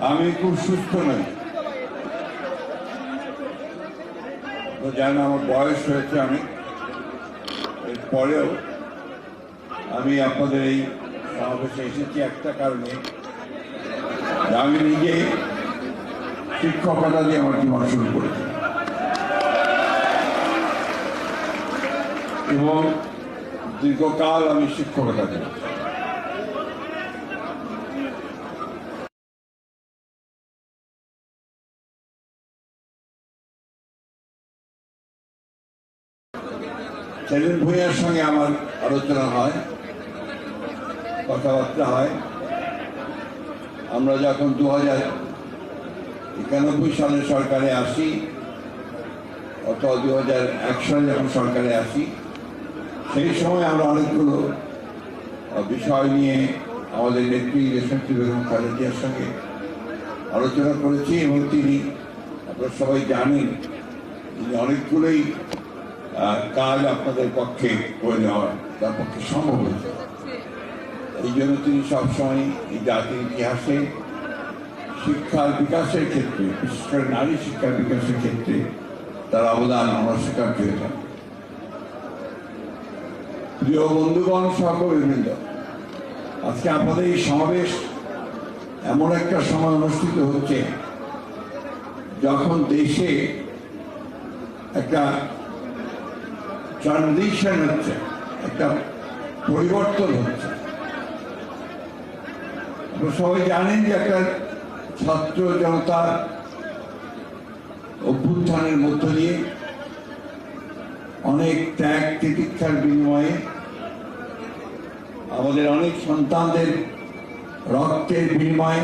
আমি খুব সুস্থ নই। তো জানেন আমার বয়স হয়েছে আমি। এরপরেও আমি আপনাদের এই সমাবেশে এসেছি একটা কারণে। আমি নিজে শিক্ষকতা দিয়ে আমার জীবন শুরু করেছি। এবং দীর্ঘকাল আমি শিক্ষকতা করেছি সেলিম ভূঁইয়ার সঙ্গে আমার আলোচনা হয়, কথাবার্তা হয়। আমরা যখন দু হাজার একানব্বই সালে সরকারে আসি, অথবা দু হাজার এক সালে যখন সরকারে আসি, সেই সময় আমরা অনেকগুলো বিষয় নিয়ে আমাদের নেত্রী দেশনেত্রী বেগম খালেদিয়ার সঙ্গে আলোচনা করেছি এবং তিনি, আপনারা সবাই জানেন, তিনি অনেকগুলোই কাজ আপনাদের পক্ষে করে নেওয়া তার পক্ষে সম্ভব হয়েছে এই জন্য তিনি সবসময় এই জাতির ইতিহাসে শিক্ষার বিকাশের ক্ষেত্রে বিশেষ করে নারী শিক্ষার বিকাশের ক্ষেত্রে তার অবদান অনস্বীকার্য হয়ে থাকে প্রিয় বন্ধুগণ সহকর্মীবৃন্দ আজকে আপনাদের এই সমাবেশ এমন একটা সময় অনুষ্ঠিত হচ্ছে যখন দেশে একটা ট্রানজিশন হচ্ছে, একটা পরিবর্তন হচ্ছে। সবাই জানেন যে একটা ছাত্র জনতা অভ্যুত্থানের মধ্য দিয়ে অনেক ত্যাগ তিতিক্ষার বিনিময়ে আমাদের অনেক সন্তানদের রক্তের বিনিময়ে